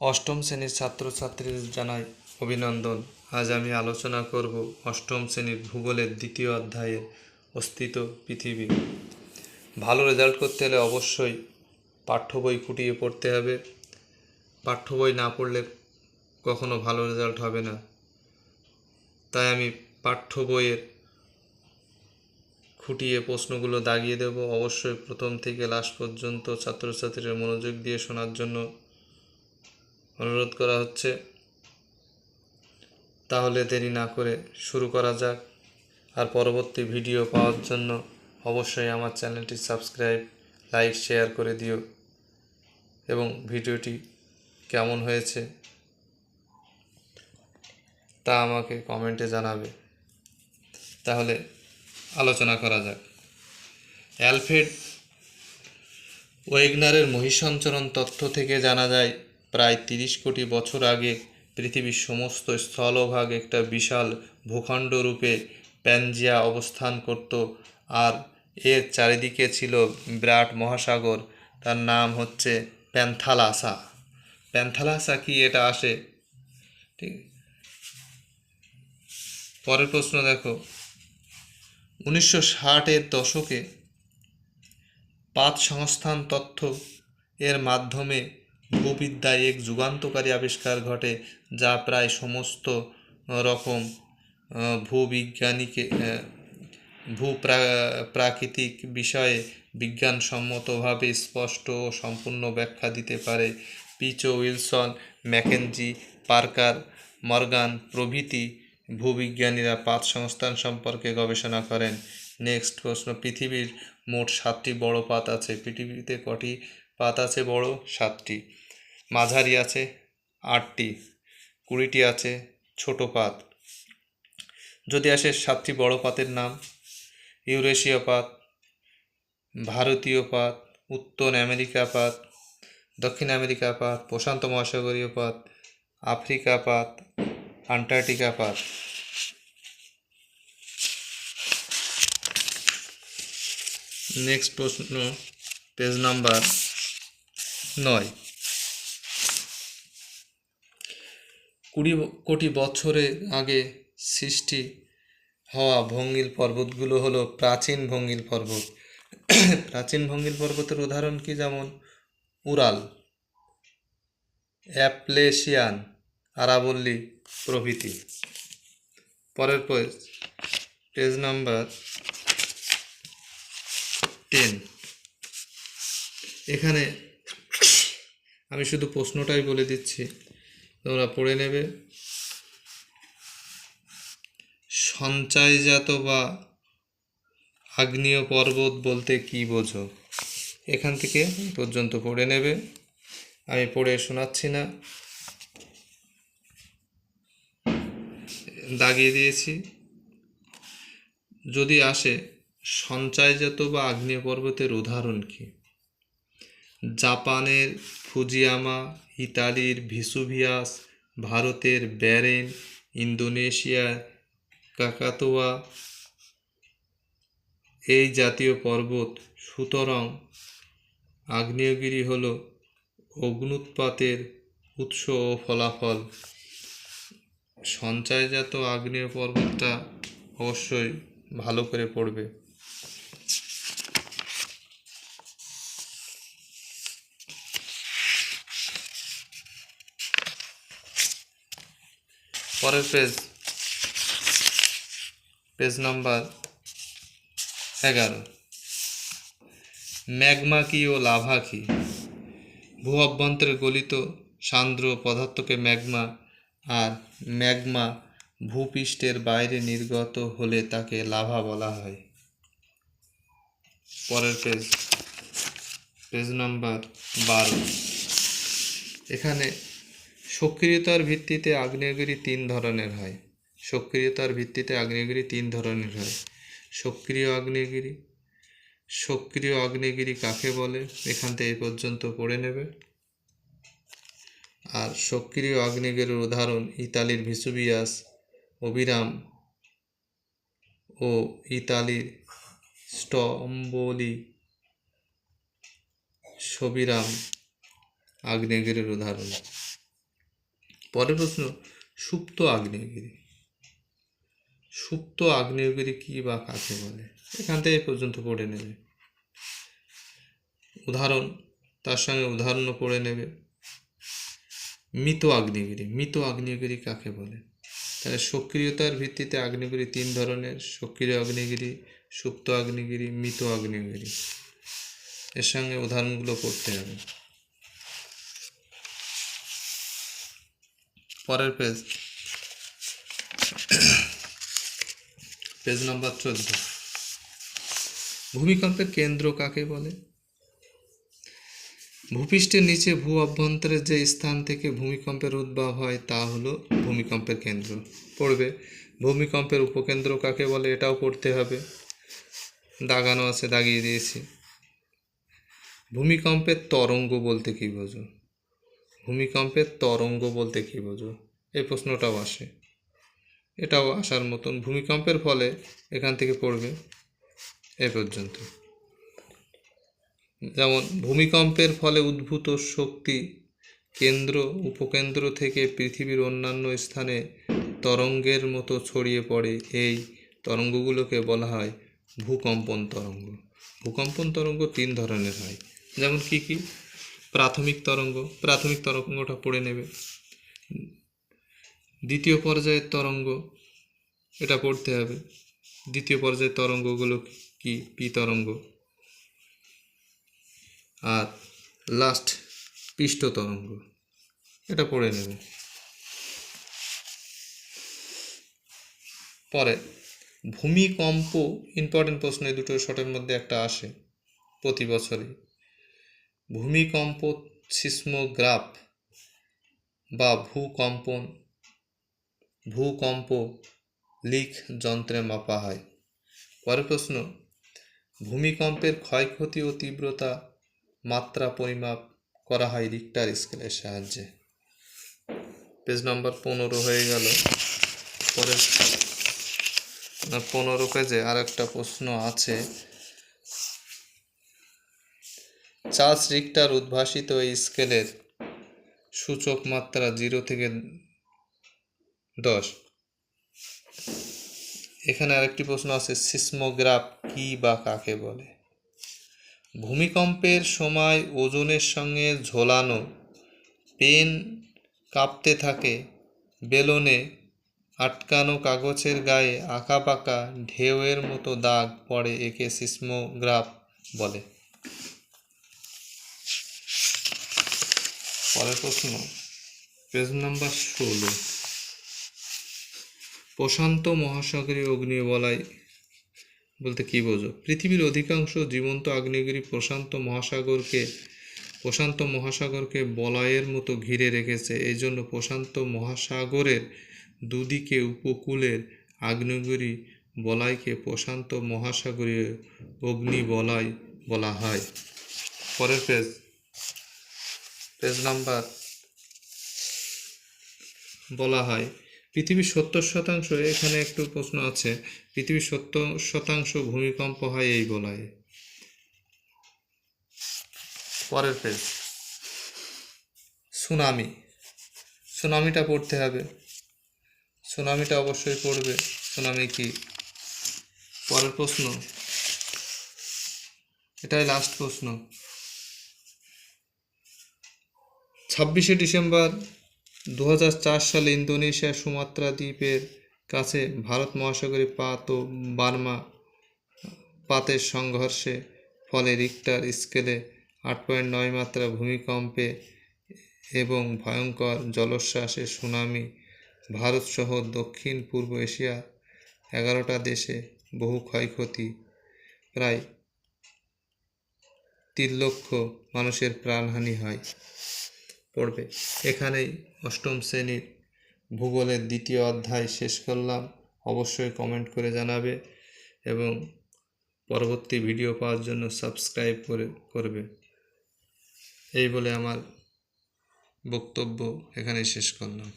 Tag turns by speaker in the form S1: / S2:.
S1: অষ্টম শ্রেণির ছাত্রছাত্রীদের জানাই অভিনন্দন। আজ আমি আলোচনা করব অষ্টম শ্রেণির ভূগোলের দ্বিতীয় অধ্যায়ের অস্তিত্ব পৃথিবী। ভালো রেজাল্ট করতে হলে অবশ্যই পাঠ্য বই খুঁটিয়ে পড়তে হবে। পাঠ্য বই না পড়লে কখনো ভালো রেজাল্ট হবে না। তাই আমি পাঠ্য বইয়ের খুঁটিয়ে প্রশ্নগুলো দাগিয়ে দেব। অবশ্যই প্রথম থেকে লাস্ট পর্যন্ত ছাত্রছাত্রীরা মনোযোগ দিয়ে শোনার জন্য অনুরোধ করা হচ্ছে। তাহলে দেরি না করে শুরু করা যাক। আর পরবর্তী ভিডিও পাওয়ার জন্য অবশ্যই আমার চ্যানেলটি সাবস্ক্রাইব, লাইক, শেয়ার করে দিও। এবং ভিডিওটি কেমন হয়েছে তা আমাকে কমেন্টে জানাবে। তাহলে আলোচনা করা যাক। অ্যালফ্রেড ওয়েগনারের মহিষঞ্চরণ তথ্য থেকে জানা যায় প্রায় তিরিশ কোটি বছর আগে পৃথিবীর সমস্ত স্থলভাগ একটা বিশাল ভূখণ্ড রূপে প্যানজিয়া অবস্থান করত আর এর চারিদিকে ছিল বিরাট মহাসাগর। তার নাম হচ্ছে প্যান্থালাসা। প্যান্থালাসা কি এটা আসে? ঠিক। পরের প্রশ্ন দেখো। উনিশশো ষাটের দশকে পাত সংস্থান তথ্য এর মাধ্যমে ভূবিদ্যায় এক যুগান্তকারী আবিষ্কার ঘটে, যা প্রায় সমস্ত রকম ভূবিজ্ঞানীকে ভূ প্রাকৃতিক বিষয়ে বিজ্ঞানসম্মতভাবে স্পষ্ট ও সম্পূর্ণ ব্যাখ্যা দিতে পারে। Pichon Wilson, McKenzie, Parker, Morgan প্রভৃতি ভূবিজ্ঞানীরা পাত সংস্থান সম্পর্কে গবেষণা করেন। নেক্সট প্রশ্ন, পৃথিবীর মোট সাতটি বড় পাত আছে। পৃথিবীতে কটি পাত আছে বড়, সাতটি। মাঝারি আছে আটটি। কুড়িটি আছে ছোট পাত। যদি আসে সাতটি বড় পাতের নাম, ইউরেশীয় পাত, ভারতীয় পাত, উত্তর আমেরিকা পাত, দক্ষিণ আমেরিকা পাত, প্রশান্ত মহাসাগরীয় পাত, আফ্রিকা পাত, আন্টার্কটিকা পাত। নেক্সট প্রশ্ন, পেজ নাম্বার নয়। কুড়ি কোটি বছরের আগে সৃষ্টি হওয়া ভঙ্গিল পর্বতগুলো হলো প্রাচীন ভঙ্গিল পর্বত। প্রাচীন ভঙ্গিল পর্বতের উদাহরণ কি যেমন? উরাল অ্যাপ্লেশিয়ান, আরাবল্লী প্রভৃতি। পরের পেজ পেজ নাম্বার টেন এখানে আমি শুধু প্রশ্নটাই বলে দিচ্ছি। তোমরা পড়ে নেবে। সঞ্চয়জাত বা আগ্নেয় পর্বত বলতে কি বোঝো? এখান থেকে পর্যন্ত পড়ে নেবে। আমি পড়ে শোনাচ্ছি না। দাগিয়ে দিয়েছি। যদি আসে, সঞ্চয়জাত বা আগ্নেয় পর্বতের উদাহরণ কি? জাপানের ফুজিয়ামা, ইতালির ভিসুভিয়াস, ভারতের ব্যারেন, ইন্দোনেশিয়ার কাকাতোয়া এই জাতীয় পর্বত সুতরাং আগ্নেয়গিরি হল অগ্নুৎপাতের উৎস ও ফলাফল। সঞ্চয়জাত আগ্নেয় পর্বতটা অবশ্যই ভালো করে পড়বে। পরের পেজ পেজ নাম্বার এগারো। ম্যাগমা কি ও লাভা কি? ভূ অভ্যন্তরে গলিত সান্দ্র পদার্থকে ম্যাগমা আর ম্যাগমা ভূপৃষ্ঠের বাইরে নির্গত হলে তাকে লাভা বলা হয়। পরের পেজ পেজ নাম্বার বারো। এখানে সক্রিয়তার ভিত্তিতে আগ্নেয়গিরি তিন ধরনের হয়। সক্রিয়তার ভিত্তিতে আগ্নেয়গিরি তিন ধরনের হয়। সক্রিয় আগ্নেয়গিরি সক্রিয় আগ্নেয়গিরি কাকে বলে? এখান থেকে এ পর্যন্ত পড়ে নেবে। আর সক্রিয় আগ্নেয়গিরির উদাহরণ ইতালির ভিসুবিয়াস, অবিরাম ও ইতালির স্টম্বলি। সবিরাম আগ্নেয়গিরির উদাহরণ। পরের প্রশ্ন, সুপ্ত আগ্নেয়গিরি। সুপ্ত আগ্নেয়গিরি কি বা কাকে বলে? এখান থেকে পর্যন্ত পড়ে নেবে। উদাহরণ, তার সঙ্গে উদাহরণও পড়ে নেবে। মৃত আগ্নেয়গিরি মৃত আগ্নেয়গিরি কাকে বলে? তাহলে সক্রিয়তার ভিত্তিতে আগ্নেয়গিরি তিন ধরনের, সক্রিয় আগ্নেয়গিরি, সুপ্ত আগ্নেয়গিরি, মৃত আগ্নেয়গিরি। এর সঙ্গে উদাহরণগুলো পড়তে হবে। পরের পেজ পেজ নাম্বার চোদ্দ ভূমিকম্পের কেন্দ্র কাকে বলে? ভূপৃষ্ঠের নিচে ভূ অভ্যন্তরের যে স্থান থেকে ভূমিকম্পের উদ্ভব হয়, তা হলো ভূমিকম্পের কেন্দ্র। পড়বে, ভূমিকম্পের উপকেন্দ্র কাকে বলে? এটাও পড়তে হবে। দাগানো আছে, দাগিয়ে দিয়েছি। ভূমিকম্পের তরঙ্গ বলতে কী বোঝো? ভূমিকম্পের তরঙ্গ বলতে কী বোঝো? এই প্রশ্নটাও আসে। এটাও আসার মতন ভূমিকম্পের ফলে এখান থেকে পড়বে এ পর্যন্ত। যেমন, ভূমিকম্পের ফলে উদ্ভূত শক্তি কেন্দ্র, উপকেন্দ্র থেকে পৃথিবীর অন্যান্য স্থানে তরঙ্গের মতো ছড়িয়ে পড়ে। এই তরঙ্গগুলোকে বলা হয় ভূকম্পন তরঙ্গ। ভূকম্পন তরঙ্গ তিন ধরনের হয়। যেমন, কি কি? প্রাথমিক তরঙ্গ, প্রাথমিক তরঙ্গটা পড়ে নেবে। দ্বিতীয় পর্যায়ের তরঙ্গ, এটা পড়তে হবে। দ্বিতীয় পর্যায়ের তরঙ্গগুলো কি? পি তরঙ্গ। আর লাস্ট পৃষ্ঠ তরঙ্গ, এটা পড়ে নেবে। পরে ভূমিকম্প ইম্পর্টেন্ট প্রশ্ন দুটো শর্টের মধ্যে একটা আসে প্রতি বছরই। ভূমিকম্প সিসমোগ্রাফ বা ভূকম্পন, ভূকম্প লিক যন্ত্রে মাপা হয়। পরের প্রশ্ন, ভূমিকম্পের ক্ষয়ক্ষতি ও তীব্রতা মাত্রা পরিমাপ করা হয় রিক্টার স্কেলের সাহায্যে। পেজ নম্বর পনেরো হয়ে গেল। পরের পনেরো পেজে আর একটা প্রশ্ন আছে। চার্লস রিক্টার উদ্ভাসিত এই স্কেলের সূচক মাত্রা জিরো থেকে দশ। এখানে আরেকটি প্রশ্ন আছে, সিসমোগ্রাফ কি বা কাকে বলে? ভূমিকম্পের সময় ওজনের সঙ্গে ঝোলানো পেন কাঁপতে থাকে, বেলনে আটকানো কাগজের গায়ে আঁকাবাঁকা ঢেউয়ের মতো দাগ পড়ে, একে সিসমোগ্রাফ বলে। পরের প্রশ্ন। পেজ নাম্বার ষোলো। প্রশান্ত মহাসাগরীয় অগ্নিয় বলাই বলতে কী বোঝো? পৃথিবীর অধিকাংশ জীবন্ত আগ্নেয়গিরি প্রশান্ত মহাসাগরকে প্রশান্ত মহাসাগরকে বলয়ের মতো ঘিরে রেখেছে। এই জন্য প্রশান্ত মহাসাগরের দুদিকে উপকূলের আগ্নেয়গিরি বলয়কে প্রশান্ত মহাসাগরীয় অগ্নি বলয় বলা হয়। পরের পেজ। পেজ নাম্বার বলা হয়। পৃথিবীর সত্তর শতাংশ, এখানে একটু প্রশ্ন আছে, পৃথিবীর সত্তর শতাংশ ভূমিকম্প হয় এই বলয়ে। পরের পেজ। সুনামি। সুনামিটা পড়তে হবে। সুনামিটা অবশ্যই পড়বে। সুনামি কি? পরের প্রশ্ন। এটাই লাস্ট প্রশ্ন। ছাব্বিশে ডিসেম্বর দু হাজার চার সালে ইন্দোনেশিয়ার সুমাত্রা দ্বীপের কাছে ভারত মহাসাগরে পাত ও বার্মা পাতের সংঘর্ষে ফলে রিক্টার স্কেলে আট পয়েন্ট নয় মাত্রা ভূমিকম্পে এবং ভয়ঙ্কর জলোচ্ছ্বাসে সুনামি, ভারতসহ দক্ষিণ পূর্ব এশিয়া এগারোটা দেশে বহু ক্ষয়ক্ষতি, প্রায় তিন লক্ষ মানুষের প্রাণহানি হয়। পড়বে। এখানেই অষ্টম শ্রেণির ভূগোলের দ্বিতীয় অধ্যায় শেষ করলাম। অবশ্যই কমেন্ট করে জানাবে এবং পরবর্তী ভিডিও পাওয়ার জন্য সাবস্ক্রাইব করে, করবে। এই বলে আমার বক্তব্য এখানেই শেষ করলাম।